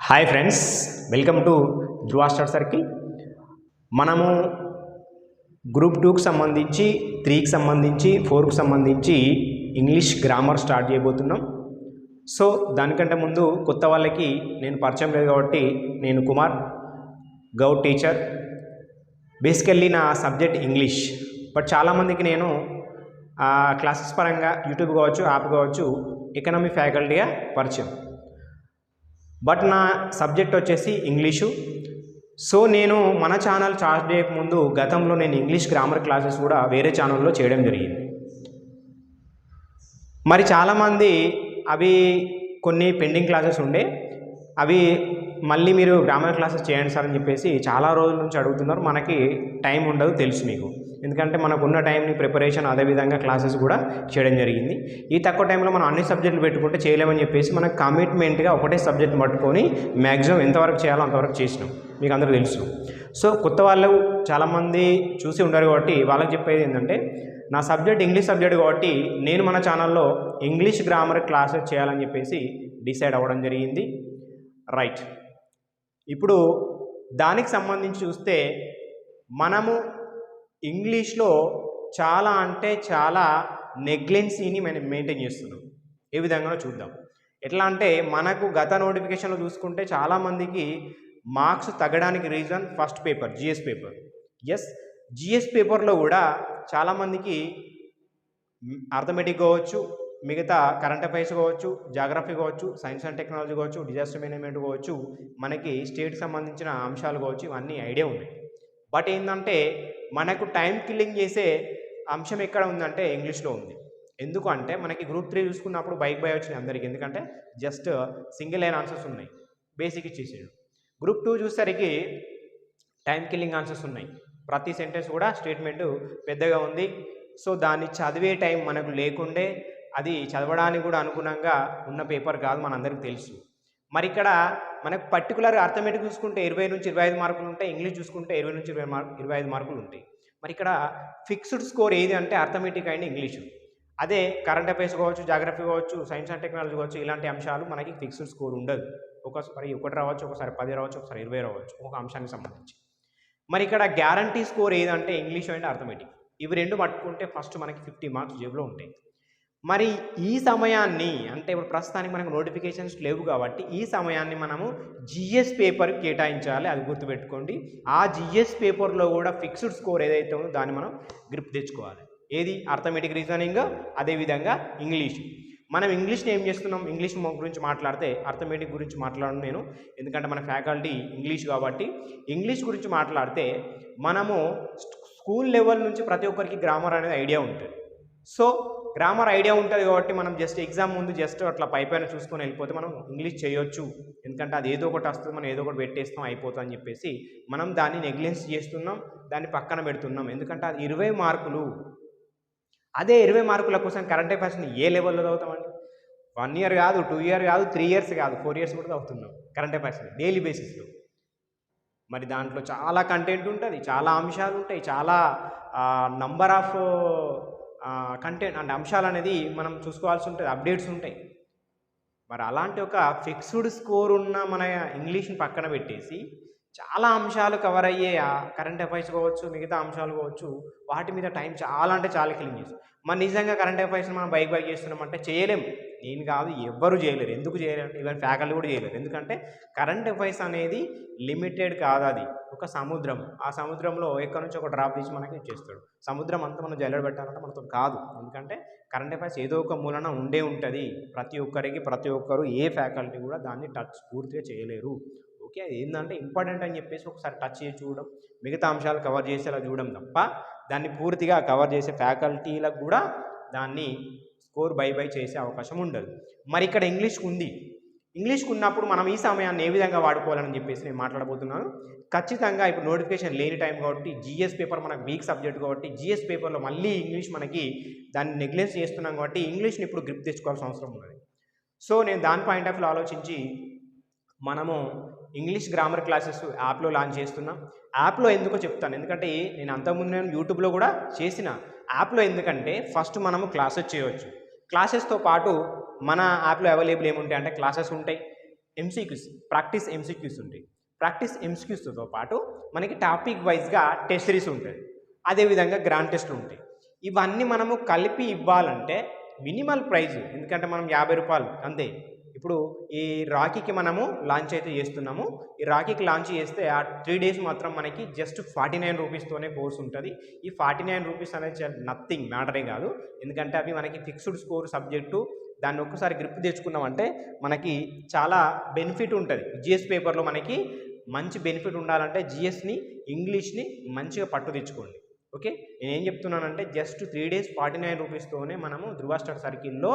Hi friends welcome to Dhruva star circle. మనము group టూకి సంబంధించి త్రీకి సంబంధించి ఫోర్కి సంబంధించి ఇంగ్లీష్ గ్రామర్ స్టార్ట్ చేయబోతున్నాం. సో దానికంటే ముందు కొత్త వాళ్ళకి నేను పరిచయం లేదు కాబట్టి నేను కుమార్ గౌడ్ టీచర్. బేసికల్లీ నా సబ్జెక్ట్ ఇంగ్లీష్. బట్ చాలామందికి నేను ఆ, క్లాసెస్ పరంగా యూట్యూబ్ కావచ్చు యాప్ కావచ్చు ఎకనామీ ఫ్యాకల్టీగా పరిచయం. బట్ నా సబ్జెక్ట్ వచ్చేసి ఇంగ్లీషు. సో నేను మన ఛానల్ చార్జ్ చేయకముందు గతంలో నేను ఇంగ్లీష్ గ్రామర్ క్లాసెస్ కూడా వేరే ఛానల్లో చేయడం జరిగింది. మరి చాలామంది అవి కొన్ని పెండింగ్ క్లాసెస్ ఉండే. అవి మళ్ళీ మీరు గ్రామర్ క్లాసెస్ చేయండి సార్ అని చెప్పేసి చాలా రోజుల నుంచి అడుగుతున్నారు. మనకి టైం ఉండదు తెలుసు మీకు. ఎందుకంటే మనకు ఉన్న టైంని ప్రిపరేషన్ అదేవిధంగా క్లాసెస్ కూడా చేయడం జరిగింది. ఈ తక్కువ టైంలో మనం అన్ని సబ్జెక్టులు పెట్టుకుంటే చేయలేమని చెప్పేసి మనం కమిట్మెంట్గా ఒకటే సబ్జెక్ట్ పట్టుకొని మ్యాక్సిమం ఎంతవరకు చేయాలో అంతవరకు చేసినాం. మీకు అందరూ తెలుసు. సో కొత్త వాళ్ళు చాలామంది చూసి ఉండరు కాబట్టి వాళ్ళకి చెప్పేది ఏంటంటే నా సబ్జెక్ట్ ఇంగ్లీష్ సబ్జెక్ట్ కాబట్టి నేను మన ఛానల్లో ఇంగ్లీష్ గ్రామర్ క్లాసెస్ చేయాలని చెప్పేసి డిసైడ్ అవ్వడం జరిగింది. రైట్. ఇప్పుడు దానికి సంబంధించి చూస్తే మనము ఇంగ్లీష్లో చాలా అంటే చాలా నెగ్లెన్సీని మనం మెయింటైన్ చేస్తున్నాం ఏ విధంగా చూద్దాం. ఎట్లా అంటే మనకు గత నోటిఫికేషన్లో చూసుకుంటే చాలామందికి మార్క్స్ తగ్గడానికి reason first paper GS paper. Yes GS పేపర్లో కూడా చాలామందికి అర్థమెటిక్ కావచ్చు మిగతా కరెంట్ అఫైర్స్ కావచ్చు జాగ్రఫీ కావచ్చు సైన్స్ అండ్ టెక్నాలజీ కావచ్చు డిజాస్టర్ మేనేజ్మెంట్ కావచ్చు మనకి స్టేట్కి సంబంధించిన అంశాలు కావచ్చు ఇవన్నీ ఐడియా ఉన్నాయి. బట్ ఏంటంటే మనకు టైం కిల్లింగ్ చేసే అంశం ఎక్కడ ఉందంటే ఇంగ్లీష్లో ఉంది. ఎందుకంటే మనకి గ్రూప్ త్రీ చూసుకున్నప్పుడు బైక్ బై వచ్చినాయి అందరికి. ఎందుకంటే జస్ట్ సింగిల్ లైన్ ఆన్సర్స్ ఉన్నాయి. బేసిక్ ఇచ్చేసాడు. గ్రూప్ టూ చూసేసరికి టైం కిల్లింగ్ ఆన్సర్స్ ఉన్నాయి. ప్రతి సెంటెన్స్ కూడా స్టేట్మెంట్ పెద్దగా ఉంది. సో దాన్ని చదివే టైం మనకు లేకుండే అది చదవడానికి కూడా అనుగుణంగా ఉన్న పేపర్ కాదు మనందరికీ తెలుసు. మరి ఇక్కడ మనకు పర్టికులర్ అర్థమెటిక్ చూసుకుంటే ఇరవై నుంచి ఇరవై ఐదు మార్కులు ఉంటాయి ఇంగ్లీష్ చూసుకుంటే ఇరవై నుంచి ఇరవై మార్క్ ఇరవై ఐదు మార్కులు ఉంటాయి. మరి ఇక్కడ ఫిక్స్డ్ స్కోర్ ఏది అంటే అర్థమెటిక్ అండ్ ఇంగ్లీషు అదే కరెంట్ అఫైర్స్ కావచ్చు జాగ్రఫీ కావచ్చు సైన్స్ అండ్ టెక్నాలజీ కావచ్చు ఇలాంటి అంశాలు మనకి ఫిక్స్డ్ స్కోర్ ఉండదు. ఒకసారి ఒకటి రావచ్చు ఒకసారి పది రావచ్చు ఒకసారి ఇరవై రావచ్చు ఒక అంశానికి సంబంధించి. మరి ఇక్కడ గ్యారంటీ స్కోర్ ఏదంటే ఇంగ్లీష్ అండ్ అర్థమెటిక్ ఇవి రెండు పట్టుకుంటే ఫస్ట్ మనకి ఫిఫ్టీ మార్క్స్ జేబులో ఉంటాయి. మరి ఈ సమయాన్ని అంటే ఇప్పుడు ప్రస్తుతానికి మనకు నోటిఫికేషన్స్ లేవు కాబట్టి ఈ సమయాన్ని మనము జిఎస్ పేపర్ కేటాయించాలి అది గుర్తుపెట్టుకోండి. ఆ జిఎస్ పేపర్లో కూడా ఫిక్స్డ్ స్కోర్ ఏదైతే ఉందో దాన్ని మనం గ్రిప్ తెచ్చుకోవాలి. ఏది? అర్థమెటిక్ రీజనింగ్ అదేవిధంగా ఇంగ్లీష్ మనం ఇంగ్లీష్ని ఏం చేస్తున్నాం? ఇంగ్లీష్ గురించి మాట్లాడితే అర్థమెటిక్ గురించి మాట్లాడను నేను. ఎందుకంటే మన ఫ్యాకల్టీ ఇంగ్లీష్ కాబట్టి ఇంగ్లీష్ గురించి మాట్లాడితే మనము స్కూల్ లెవెల్ నుంచి ప్రతి ఒక్కరికి గ్రామర్ అనేది ఐడియా ఉంటుంది. సో గ్రామర్ ఐడియా ఉంటుంది కాబట్టి మనం జస్ట్ ఎగ్జామ్ ముందు జస్ట్ అట్లా పై పైన చూసుకొని వెళ్ళిపోతే మనం ఇంగ్లీష్ చేయొచ్చు. ఎందుకంటే అది ఏదో ఒకటి వస్తుంది మనం ఏదో ఒకటి పెట్టేస్తాం అయిపోతుంది అని చెప్పేసి మనం దాన్ని నెగ్లెన్స్ చేస్తున్నాం దాన్ని పక్కన పెడుతున్నాం. ఎందుకంటే అది ఇరవై మార్కులు. అదే ఇరవై మార్కుల కోసం కరెంట్ అఫైర్స్ని ఏ లెవెల్లో చదువుతామండి? వన్ ఇయర్ కాదు టూ ఇయర్ కాదు త్రీ ఇయర్స్ కాదు ఫోర్ ఇయర్స్ కూడా చదువుతున్నాం కరెంట్ అఫైర్స్ని డైలీ బేసిస్లో మరి దాంట్లో చాలా కంటెంట్ ఉంటుంది చాలా అంశాలు ఉంటాయి చాలా నంబర్ ఆఫ్ కంటెంట్ అంటే అంశాలు అనేది మనం చూసుకోవాల్సి ఉంటుంది అప్డేట్స్ ఉంటాయి. మరి అలాంటి ఒక ఫిక్స్డ్ స్కోర్ ఉన్న మన ఇంగ్లీష్ని పక్కన పెట్టేసి చాలా అంశాలు కవర్ అయ్యే కరెంట్ అఫైర్స్ కావచ్చు మిగతా అంశాలు కావచ్చు వాటి మీద టైం చాలా అంటే చాలా క్లీన్ చేస్తాం. మరి నిజంగా కరెంట్ అఫైర్స్ మనం బైక్ బైక్ చేస్తున్నామంటే చేయలేం. నేను కాదు ఎవ్వరు చేయలేరు. ఎందుకు చేయలేరు? ఈవెన్ ఫ్యాకల్టీ కూడా చేయలేరు. ఎందుకంటే కరెంట్ అఫైర్స్ అనేది లిమిటెడ్ కాదు అది. ఒక సముద్రం. ఆ సముద్రంలో ఎక్కడి నుంచి ఒక డ్రాప్ తీసి మనకి ఇచ్చేస్తాడు. సముద్రం అంతా మనం జల్లెడ పెట్టాలంటే మనతో కాదు. ఎందుకంటే కరెంట్ అఫైర్స్ ఏదో ఒక మూలన ఉండే ఉంటుంది. ప్రతి ఒక్కరికి ప్రతి ఒక్కరు ఏ ఫ్యాకల్టీ కూడా దాన్ని టచ్ పూర్తిగా చేయలేరు. ఓకే అది ఏంటంటే ఇంపార్టెంట్ అని చెప్పేసి ఒకసారి టచ్ చేసి చూడడం మిగతా అంశాలు కవర్ చేసేలా చూడడం తప్ప దాన్ని పూర్తిగా కవర్ చేసే ఫ్యాకల్టీలకు కూడా దాన్ని స్కోర్ బై బై చేసే అవకాశం ఉండదు. మరి ఇక్కడ ఇంగ్లీష్కి ఉంది. ఇంగ్లీష్కి ఉన్నప్పుడు మనం ఈ సమయాన్ని ఏ విధంగా వాడుకోవాలని చెప్పేసి నేను మాట్లాడబోతున్నాను. ఖచ్చితంగా ఇప్పుడు నోటిఫికేషన్ లేని టైం కాబట్టి జిఎస్ పేపర్ మనకు వీక్ సబ్జెక్ట్ కాబట్టి జిఎస్ పేపర్లో మళ్ళీ ఇంగ్లీష్ మనకి దాన్ని నెగ్లెన్స్ చేస్తున్నాం కాబట్టి ఇంగ్లీష్ని ఇప్పుడు గ్రిప్ తెచ్చుకోవాల్సిన అవసరం ఉన్నది. సో నేను దాని పాయింట్ ఆఫ్ వ్యూ ఆలోచించి మనము ఇంగ్లీష్ గ్రామర్ క్లాసెస్ యాప్లో లాంచ్ చేస్తున్నాం. యాప్లో ఎందుకో చెప్తాను. ఎందుకంటే నేను అంతకుముందు నేను యూట్యూబ్లో కూడా చేసిన. యాప్లో ఎందుకంటే ఫస్ట్ మనము క్లాసెస్ చేయవచ్చు. క్లాసెస్తో పాటు మన యాప్లో అవైలబుల్ ఏముంటాయి అంటే క్లాసెస్ ఉంటాయి. ఎంసీక్యూస్ ప్రాక్టీస్ ఎంసీక్యూస్ ఉంటాయి. ప్రాక్టీస్ ఎంసీక్యూస్తో పాటు మనకి టాపిక్ వైజ్గా టెస్ట్ సిరీస్ ఉంటుంది అదేవిధంగా గ్రాండ్ టెస్ట్లు ఉంటాయి. ఇవన్నీ మనము కలిపి ఇవ్వాలంటే మినిమల్ ప్రైజ్ ఎందుకంటే మనం యాభై రూపాయలు అంతే. ఇప్పుడు ఈ రాఖీకి మనము లాంచ్ అయితే చేస్తున్నాము. ఈ రాఖీకి లాంచ్ చేస్తే ఆ త్రీ డేస్ మాత్రం మనకి జస్ట్ ఫార్టీ నైన్ రూపీస్తోనే కోర్స్ ఉంటుంది. ఈ ఫార్టీ నైన్ రూపీస్ అనేది నథింగ్ మ్యాటరే కాదు. ఎందుకంటే అవి మనకి ఫిక్స్డ్ స్కోర్ సబ్జెక్టు దాన్ని ఒక్కసారి గ్రిప్ తెచ్చుకున్నామంటే మనకి చాలా బెనిఫిట్ ఉంటుంది. జిఎస్ పేపర్లో మనకి మంచి బెనిఫిట్ ఉండాలంటే జిఎస్ని ఇంగ్లీష్ని మంచిగా పట్టు తెచ్చుకోండి ఓకే? నేను ఏం చెప్తున్నానంటే just three days forty nine రూపీస్తోనే మనము ధృవ సర్కిల్లో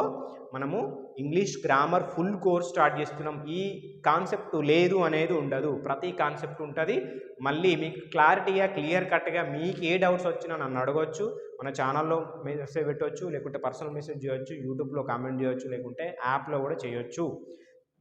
మనము English grammar full course start చేస్తున్నాం. ఈ కాన్సెప్ట్ లేదు అనేది ఉండదు. ప్రతి కాన్సెప్ట్ ఉంటుంది. మళ్ళీ మీకు క్లారిటీగా క్లియర్ కట్గా మీకు ఏ డౌట్స్ వచ్చినా నన్ను అడగవచ్చు మన ఛానల్లో మెసేజ్ పెట్టవచ్చు లేకుంటే పర్సనల్ మెసేజ్ చేయొచ్చు యూట్యూబ్లో కామెంట్ చేయొచ్చు లేకుంటే యాప్లో కూడా చేయొచ్చు.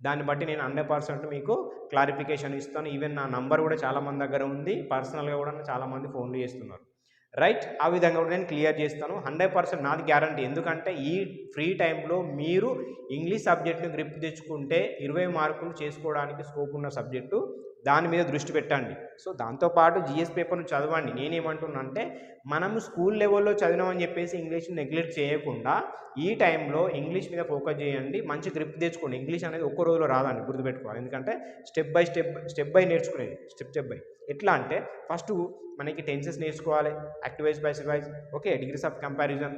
దాన్ని బట్టి నేను హండ్రెడ్ పర్సెంట్ మీకు క్లారిఫికేషన్ ఇస్తాను. ఈవెన్ నా నంబర్ కూడా చాలామంది దగ్గర ఉంది. పర్సనల్గా కూడా చాలామంది ఫోన్లు చేస్తున్నారు. రైట్? ఆ విధంగా కూడా నేను క్లియర్ చేస్తాను. హండ్రెడ్ పర్సెంట్ నాది గ్యారంటీ. ఎందుకంటే ఈ ఫ్రీ టైంలో మీరు ఇంగ్లీష్ సబ్జెక్ట్ని గ్రిప్ తెచ్చుకుంటే ఇరవై మార్కులు చేసుకోవడానికి స్కోప్ ఉన్న సబ్జెక్టు. దాని మీద దృష్టి పెట్టండి. సో దాంతోపాటు జిఎస్ పేపర్ను చదవండి. నేనేమంటున్నా అంటే మనము స్కూల్ లెవెల్లో చదివినామని చెప్పేసి ఇంగ్లీష్ని నెగ్లెక్ట్ చేయకుండా ఈ టైంలో ఇంగ్లీష్ మీద ఫోకస్ చేయండి. మంచి గ్రిప్ తెచ్చుకోండి. ఇంగ్లీష్ అనేది ఒక్క రోజులో రాదండి. గుర్తుపెట్టుకోవాలి. ఎందుకంటే step by step step by నేర్చుకునేది. Step step by. ఎట్లా అంటే ఫస్ట్ మనకి టెన్సెస్ నేర్చుకోవాలి. యాక్టివైజ్ బై ఓకే డిగ్రీస్ ఆఫ్ కంపారిజన్.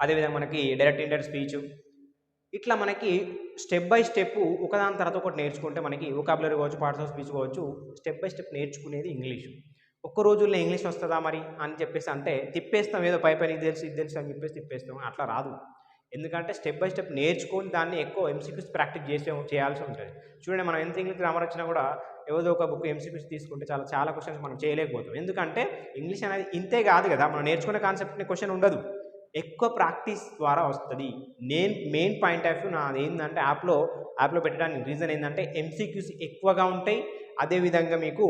అదేవిధంగా మనకి డైరెక్ట్ ఇండర్ స్పీచ్. ఇట్లా మనకి స్టెప్ బై స్టెప్ ఒకదాని తర్వాత ఒకటి నేర్చుకుంటే మనకి ఒకాబులరీ కావచ్చు పార్ట్స్ ఆఫ్ స్పీచ్ కావచ్చు స్టెప్ బై స్టెప్ నేర్చుకునేది ఇంగ్లీష్ ఒక్క రోజుల్లో ఇంగ్లీష్ వస్తుందా మరి అని చెప్పేసి అంటే తిప్పేస్తాం ఏదో పై పైన ఇది తెలుసు ఇది తెలుసు అని చెప్పేసి తిప్పేస్తాం. అట్లా రాదు. ఎందుకంటే స్టెప్ బై స్టెప్ నేర్చుకొని దాన్ని ఎక్కువ ఎంసీక్యూస్ ప్రాక్టీస్ చేసే చేయాల్సి ఉంటుంది. చూడండి మనం ఎంత ఇంగ్లీష్ గ్రామర్ వచ్చినా కూడా ఏదో ఒక బుక్ ఎంసీక్యూస్ తీసుకుంటే చాలా చాలా క్వశ్చన్స్ మనం చేయలేకపోతాం. ఎందుకంటే ఇంగ్లీష్ అనేది ఇంతే కాదు కదా మనం నేర్చుకునే కాన్సెప్ట్ని క్వశ్చన్ ఉండదు. ఎక్కువ ప్రాక్టీస్ ద్వారా వస్తుంది. నేను మెయిన్ పాయింట్ ఆఫ్ వ్యూ నాది ఏంటంటే యాప్లో యాప్లో పెట్టడానికి రీజన్ ఏంటంటే ఎంసీక్యూస్ ఎక్కువగా ఉంటాయి. అదేవిధంగా మీకు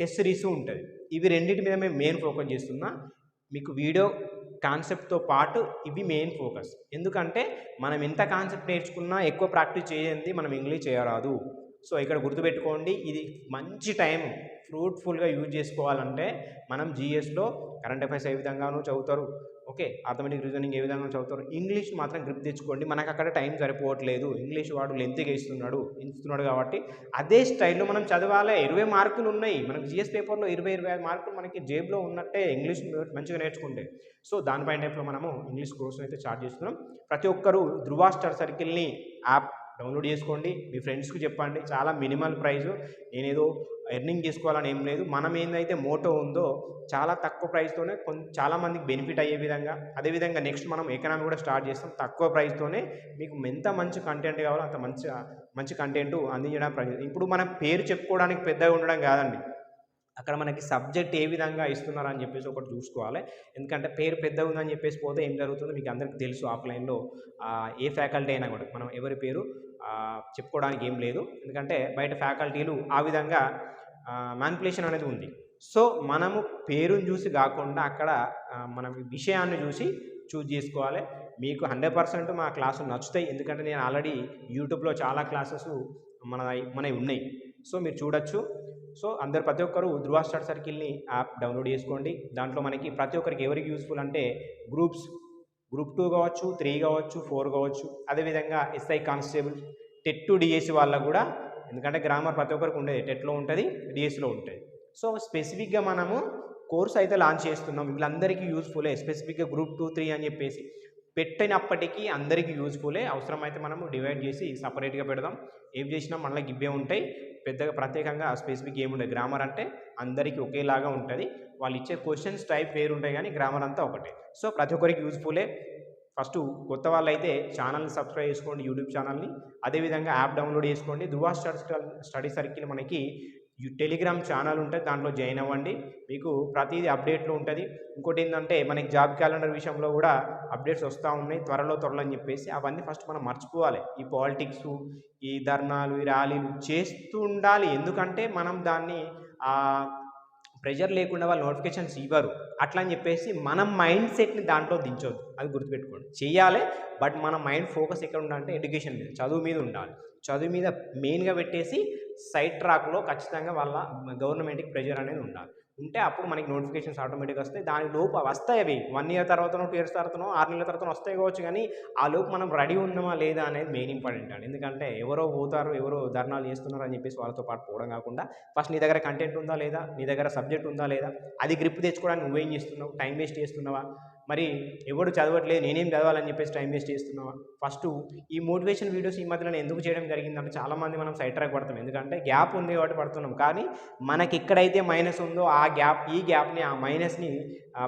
టెస్ట్ సిరీస్ ఉంటుంది. ఇవి రెండింటి మీద మేము మెయిన్ ఫోకస్ చేస్తున్నా. మీకు వీడియో కాన్సెప్ట్తో పాటు ఇవి మెయిన్ ఫోకస్. ఎందుకంటే మనం ఎంత కాన్సెప్ట్ నేర్చుకున్నా ఎక్కువ ప్రాక్టీస్ చేయండి మనం ఇంగ్లీష్ చేయరాదు. సో ఇక్కడ గుర్తుపెట్టుకోండి ఇది మంచి టైం ఫ్రూట్ఫుల్గా యూజ్ చేసుకోవాలంటే మనం జిఎస్లో కరెంట్ అఫైర్స్ ఏ విధంగానూ చదువుతారు. ఓకే ఆటోమేటిక్ రీజనింగ్ ఏ విధంగా చదువుతారు. ఇంగ్లీష్ మాత్రం గ్రిప్ తెచ్చుకోండి. మనకు అక్కడ టైం సరిపోవట్లేదు. ఇంగ్లీష్ వాడు లెంత్గా ఇస్తున్నాడు ఇస్తున్నాడు కాబట్టి అదే స్టైల్లో మనం చదవాలి. ఇరవై మార్కులు ఉన్నాయి. మనకు జిఎస్ పేపర్లో ఇరవై ఇరవై ఐదు మార్కులు మనకి జేబులో ఉన్నట్టే ఇంగ్లీష్ మంచిగా నేర్చుకుంటే. సో దానిపైన టైప్లో మనము ఇంగ్లీష్ కోర్స్ అయితే స్టార్ట్ చేస్తున్నాం. ప్రతి ఒక్కరూ ధృవాస్టర్ సర్కిల్ని యాప్ డౌన్లోడ్ చేసుకోండి మీ ఫ్రెండ్స్కి చెప్పండి. చాలా మినిమల్ ప్రైస్. నేనేదో ఎర్నింగ్ చేసుకోవాలని ఏం లేదు. మనం ఏందైతే మోటో ఉందో చాలా తక్కువ ప్రైస్తోనే కొంచెం చాలామందికి బెనిఫిట్ అయ్యే విధంగా అదేవిధంగా నెక్స్ట్ మనం ఎకనామీ కూడా స్టార్ట్ చేస్తాం. తక్కువ ప్రైస్తోనే మీకు ఎంత మంచి కంటెంట్ కావాలో అంత మంచి మంచి కంటెంట్ అందించడానికి ప్రయత్నం. ఇప్పుడు మనం పేరు చెప్పుకోవడానికి పెద్దగా ఉండడం కాదండి. అక్కడ మనకి సబ్జెక్ట్ ఏ విధంగా ఇస్తున్నారు అని చెప్పేసి ఒకటి చూసుకోవాలి. ఎందుకంటే పేరు పెద్దగా ఉందని చెప్పేసి పోతే ఏం జరుగుతుందో మీకు అందరికీ తెలుసు ఆఫ్లైన్లో. ఏ ఫ్యాకల్టీ అయినా కూడా. మనం ఎవరి పేరు? చెప్పుకోవడానికి ఏం లేదు. ఎందుకంటే బయట ఫ్యాకల్టీలు ఆ విధంగా మ్యానిపులేషన్ అనేది ఉంది. సో మనము పేరుని చూసి కాకుండా అక్కడ మన విషయాన్ని చూసి చూజ్ చేసుకోవాలి. మీకు హండ్రెడ్ పర్సెంట్ మా క్లాసులు నచ్చుతాయి. ఎందుకంటే నేను ఆల్రెడీ యూట్యూబ్లో చాలా క్లాసెస్ మన మనవి ఉన్నాయి. సో మీరు చూడొచ్చు. సో అందరు ప్రతి ఒక్కరు ధృవ స్టార్ సర్కిల్ని యాప్ డౌన్లోడ్ చేసుకోండి. దాంట్లో మనకి ప్రతి ఒక్కరికి ఎవరికి యూస్ఫుల్ అంటే గ్రూప్స్ గ్రూప్ టూ కావచ్చు త్రీ కావచ్చు ఫోర్ కావచ్చు అదేవిధంగా SI constable TET to DSC వాళ్ళకు కూడా ఎందుకంటే గ్రామర్ ప్రతి ఒక్కరికి ఉండేది టెట్లో ఉంటుంది డిఎస్సిలో ఉంటుంది. సో స్పెసిఫిక్గా మనము కోర్స్ అయితే లాంచ్ చేస్తున్నాం. వీళ్ళందరికీ యూస్ఫుల్ స్పెసిఫిక్గా గ్రూప్ టూ త్రీ అని చెప్పేసి. పెట్టినప్పటికీ అందరికీ యూజ్ఫులే. అవసరమైతే మనము డివైడ్ చేసి సపరేట్గా పెడదాం. ఏం చేసినా మనకి గిబ్బే ఉంటాయి. పెద్దగా ప్రత్యేకంగా స్పెసిఫిక్ ఏముండదు గ్రామర్ అంటే అందరికీ ఒకేలాగా ఉంటుంది. వాళ్ళు ఇచ్చే క్వశ్చన్స్ టైప్ వేరు ఉంటాయి కానీ గ్రామర్ అంతా ఒకటే. సో ప్రతి ఒక్కరికి యూజ్ఫులే. ఫస్ట్ కొత్త వాళ్ళు అయితే ఛానల్ని సబ్స్క్రైబ్ చేసుకోండి యూట్యూబ్ ఛానల్ని. అదేవిధంగా యాప్ డౌన్లోడ్ చేసుకోండి. ధృవా స్టడీ స్టడీ సర్కిల్ మనకి టెలిగ్రామ్ ఛానల్ ఉంటుంది దాంట్లో జాయిన్ అవ్వండి. మీకు ప్రతిదీ అప్డేట్లో ఉంటుంది. ఇంకోటి ఏంటంటే మనకి జాబ్ క్యాలెండర్ విషయంలో కూడా అప్డేట్స్ వస్తూ ఉన్నాయి. త్వరలో త్వరలో అని చెప్పేసి అవన్నీ ఫస్ట్ మనం మర్చిపోవాలి. ఈ పాలిటిక్స్ ఈ ధర్నాలు ఈ ర్యాలీలు చేస్తూ ఉండాలి. ఎందుకంటే మనం దాన్ని ప్రెషర్ లేకుండా వాళ్ళు నోటిఫికేషన్స్ ఇవ్వరు. అట్లా అని చెప్పేసి మనం మైండ్ సెట్ని దాంట్లో దించొద్దు. అది గుర్తుపెట్టుకోండి. చేయాలి బట్ మన మైండ్ ఫోకస్ ఎక్కడ ఉండాలంటే ఎడ్యుకేషన్ మీద చదువు మీద ఉండాలి. చదువు మీద మెయిన్గా పెట్టేసి సైడ్ ట్రాక్లో ఖచ్చితంగా వాళ్ళ గవర్నమెంట్కి ప్రెషర్ అనేది ఉండాలి. ఉంటే అప్పుడు మనకి నోటిఫికేషన్స్ ఆటోమేటిక్గా వస్తాయి. దాని లోపు అవి వస్తాయి అవి. వన్ ఇయర్ తర్వాతనో టూ ఇయర్స్ తర్వాతనో ఆరు నెలల తర్వాత వస్తాయి కావచ్చు కానీ ఆ లోపు మనం రెడీ ఉన్నామా లేదా అనేది మెయిన్ ఇంపార్టెంట్ అండి. ఎందుకంటే ఎవరో పోతారు ఎవరో ధర్నాలు చేస్తున్నారు అని చెప్పేసి వాళ్ళతో పాటు పోవడం కాకుండా ఫస్ట్ నీ దగ్గర కంటెంట్ ఉందా లేదా? నీ దగ్గర సబ్జెక్ట్ ఉందా లేదా? అది గ్రిప్ తెచ్చుకోవడానికి నువ్వేం చేస్తున్నావు? టైం వేస్ట్ చేస్తున్నావా? మరి ఎవడు చదవట్లేదు నేనేం చదవాలని చెప్పేసి టైం వేస్ట్ చేస్తున్నావా? ఫస్ట్ ఈ మోటివేషన్ వీడియోస్ ఈ మధ్యలో ఎందుకు చేయడం జరిగిందంటే చాలామంది మనం సైడ్ ట్రాక్ పడతాం. ఎందుకంటే గ్యాప్ ఉంది కాబట్టి పడుతున్నాం. కానీ మనకి ఎక్కడైతే మైనస్ ఉందో ఆ గ్యాప్ ఈ గ్యాప్ని ఆ మైనస్ని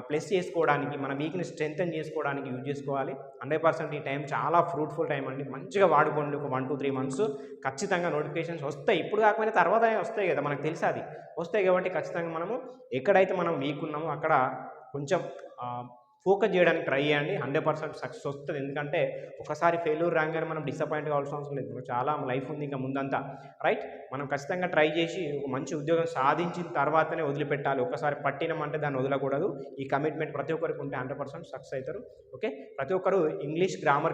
ప్లస్ చేసుకోవడానికి మన వీక్ని స్ట్రెంగ్తన్ చేసుకోవడానికి యూజ్ చేసుకోవాలి. హండ్రెడ్ పర్సెంట్ ఈ టైం చాలా ఫ్రూట్ఫుల్ టైం అండి. మంచిగా వాడుకోండి ఒక వన్ టూ త్రీ మంత్స్ ఖచ్చితంగా నోటిఫికేషన్స్ వస్తాయి. ఇప్పుడు కాకపోయినా తర్వాత వస్తాయి కదా మనకు తెలుసు అది. వస్తాయి కాబట్టి ఖచ్చితంగా మనము ఎక్కడైతే మనం వీక్ ఉన్నామో అక్కడ కొంచెం ఫోకస్ చేయడానికి ట్రై చేయండి. హండ్రెడ్ పర్సెంట్ సక్సెస్ వస్తుంది. ఎందుకంటే ఒకసారి ఫెయిల్యూర్ రాగానే మనం డిసప్పాయింట్ కావాల్సిన అవసరం లేదు. మనకు చాలా లైఫ్ ఉంది ఇంకా ముందంతా. రైట్? మనం ఖచ్చితంగా ట్రై చేసి ఒక మంచి ఉద్యోగం సాధించిన తర్వాతనే వదిలిపెట్టాలి. ఒకసారి పట్టినమంటే దాన్ని వదలకూడదు. ఈ కమిట్మెంట్ ప్రతి ఒక్కరికి ఉంటే హండ్రెడ్ పర్సెంట్ సక్సెస్ అవుతారు. ఓకే? ప్రతి ఒక్కరు ఇంగ్లీష్ గ్రామర్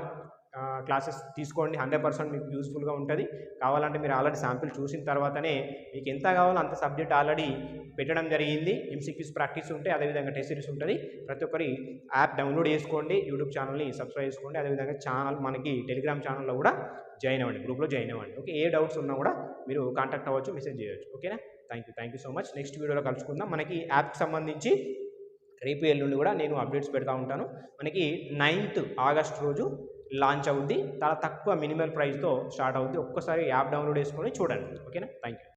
క్లాసెస్ తీసుకోండి. హండ్రెడ్ పర్సెంట్ మీకు యూస్ఫుల్గా ఉంటుంది. కావాలంటే మీరు ఆల్రెడీ శాంపిల్ చూసిన తర్వాతనే మీకు ఎంత కావాలో అంత సబ్జెక్ట్ ఆల్రెడీ పెట్టడం జరిగింది. ఎంసీక్యూస్ ప్రాక్టీస్ ఉంటే అదేవిధంగా టెస్ట్ సిరీస్ ఉంటుంది. ప్రతి ఒక్కరి యాప్ డౌన్లోడ్ చేసుకోండి. యూట్యూబ్ ఛానల్ని సబ్స్క్రైబ్ చేసుకోండి. అదేవిధంగా ఛానల్ మనకి టెలిగ్రామ్ ఛానల్లో కూడా జాయిన్ అవ్వండి. గ్రూప్లో జాయిన్ అవ్వండి. ఓకే? ఏ డౌట్స్ ఉన్నా కూడా మీరు కాంటాక్ట్ అవ్వచ్చు మెసేజ్ చేయవచ్చు ఓకేనా? Thank you. Thank you so much. Next వీడియోలో కలుసుకుందాం. మనకి యాప్కి సంబంధించి రేపు ఎల్లుండి కూడా నేను అప్డేట్స్ పెడతా ఉంటాను. మనకి నైన్త్ ఆగస్ట్ రోజు లాంచ్ అవుద్ది. చాలా తక్కువ మినిమల్ ప్రైస్తో స్టార్ట్ అవుద్ది. ఒక్కసారి యాప్ డౌన్లోడ్ చేసుకొని చూడండి. ఓకేనా? Thank you